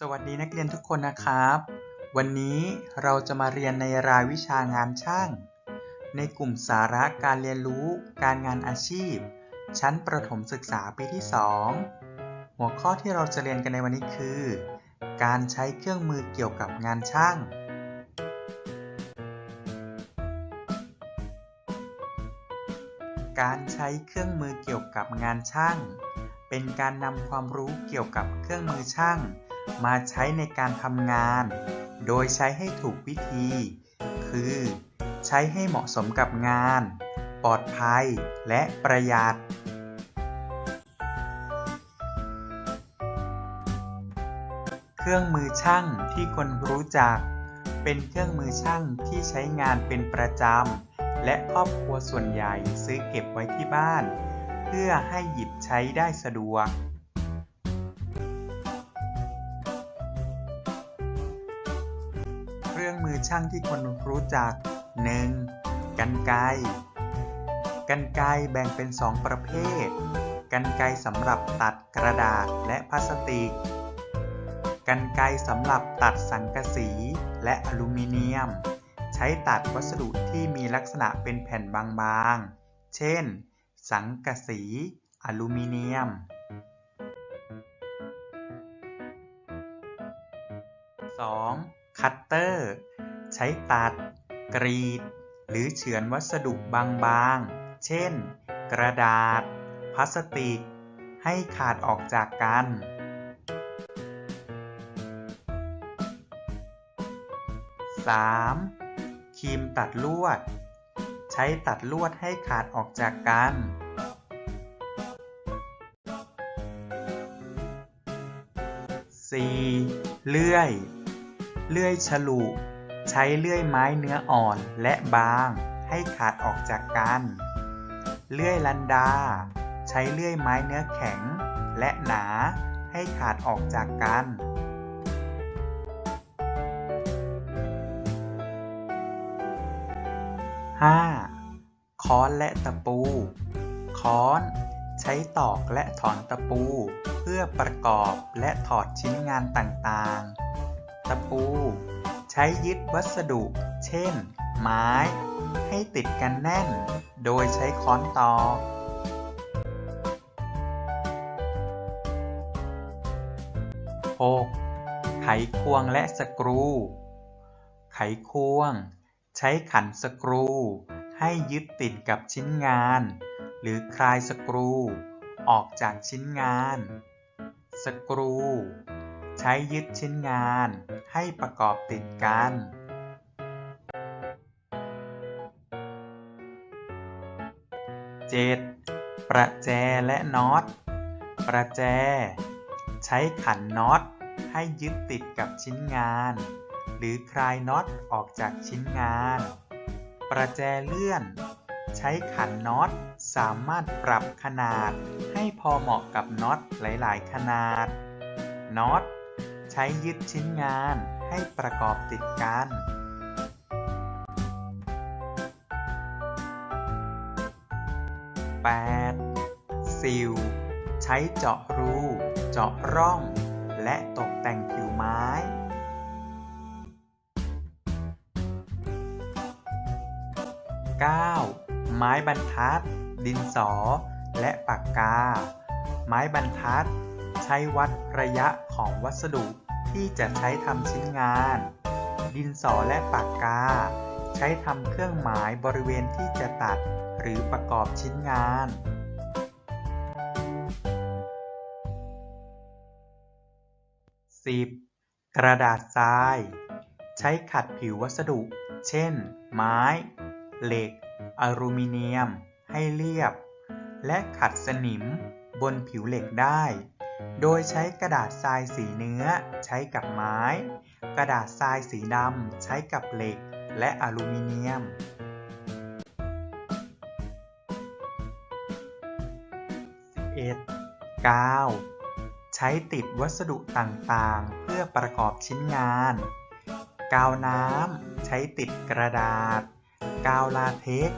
สวัสดีนักเรียนทุกคนนะครับ วันนี้เราจะมาเรียนในรายวิชางานช่าง ในกลุ่มสาระการเรียนรู้ การงานอาชีพ ชั้นประถมศึกษาปีที่ 2 หัวข้อที่เราจะเรียนกันในวันนี้คือ การใช้เครื่องมือเกี่ยวกับงานช่างการใช้เครื่องมือเกี่ยวกับงานช่าง เป็นการนำความรู้เกี่ยวกับเครื่องมือช่าง มาใช้ในการทำงาน โดยใช้ให้ถูกวิธี คือ ใช้ให้เหมาะสมกับงาน ปลอดภัยและประหยัด เครื่องมือช่างที่คนรู้จัก เป็นเครื่องมือช่างที่ใช้งานเป็นประจำ และครอบครัวส่วนใหญ่ซื้อเก็บไว้ที่บ้าน เพื่อให้หยิบใช้ได้สะดวกเครื่องมือช่างที่คนรู้จัก 1. กันไกกันไกแบ่งเป็น 2 ประเภท กันไกสำหรับตัดกระดาษและพลาสติก กันไกสำหรับตัดสังกะสีและอลูมิเนียม ใช้ตัดวัสดุที่มีลักษณะเป็นแผ่นบางๆ เช่น สังกะสี อลูมิเนียม 2. คัตเตอร์ ใช้ตัด กรีด หรือเฉือนวัสดุบางๆ เช่น กระดาษ พลาสติก ให้ขาดออกจากกัน 3. ครีมตัดลวด ใช้ตัดลวดให้ขาดออกจากกัน 4. เลื่อย เลื่อยฉลุ ใช้เลื่อยไม้เนื้ออ่อนและบางให้ขาดออกจากกัน เลื่อยลันดา ใช้เลื่อยไม้เนื้อแข็งและหนาให้ขาดออกจากกัน 5. ค้อนและตะปู ค้อน ใช้ตอกและถอนตะปู เพื่อประกอบและถอดชิ้นงานต่างๆ ตะปู ใช้ยึดวัสดุ เช่น ไม้ ให้ติดกันแน่น โดยใช้ค้อนตอก 6. ไขควงและสกรู ไขควง ใช้ขันสกรู ให้ยึดติดกับชิ้นงาน หรือคลายสกรู ออกจากชิ้นงาน สกรู ใช้ยึดชิ้นงานให้ประกอบติดกัน 7. ประแจและน็อต ประแจ ใช้ขันน็อตให้ยึดติดกับชิ้นงาน หรือคลายน็อตออกจากชิ้นงาน ประแจเลื่อน ใช้ขันน็อตสามารถปรับขนาด ให้พอเหมาะกับน็อตหลายๆ ขนาด น็อต ใช้ยึดชิ้นงานให้ประกอบติดกัน 8. ซิล ใช้เจาะรู เจาะร่อง และตกแต่งผิวไม้ 9. ไม้บรรทัด ดินสอ และปากกา ไม้บรรทัด ใช้วัดระยะของวัสดุที่จะใช้ทำชิ้นงาน ดินสอและปากกา ใช้ทำเครื่องหมายบริเวณที่จะตัดหรือประกอบชิ้นงาน 10. กระดาษทราย ใช้ขัดผิววัสดุ เช่น ไม้ เหล็ก อลูมิเนียม ให้เรียบ และขัดสนิมบนผิวเหล็กได้ โดยใช้กระดาษทรายสีเนื้อใช้กับไม้ กระดาษทรายสีดำใช้กับเหล็กและอลูมิเนียม 11. กาวใช้ติดวัสดุต่างๆ เพื่อประกอบชิ้นงาน กาวน้ำใช้ติดกระดาษ กาวลาเท็ก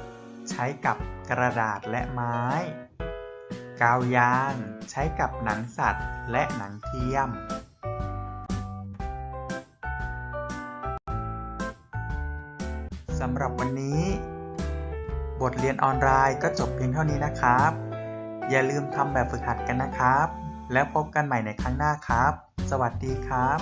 ใช้กับกระดาษและไม้ กาวยางใช้กับหนังสัตว์และหนังเทียม สำหรับวันนี้ บทเรียนออนไลน์ก็จบเพียงเท่านี้นะครับ อย่าลืมทำแบบฝึกหัดกันนะครับ แล้วพบกันใหม่ในครั้งหน้าครับ สวัสดีครับ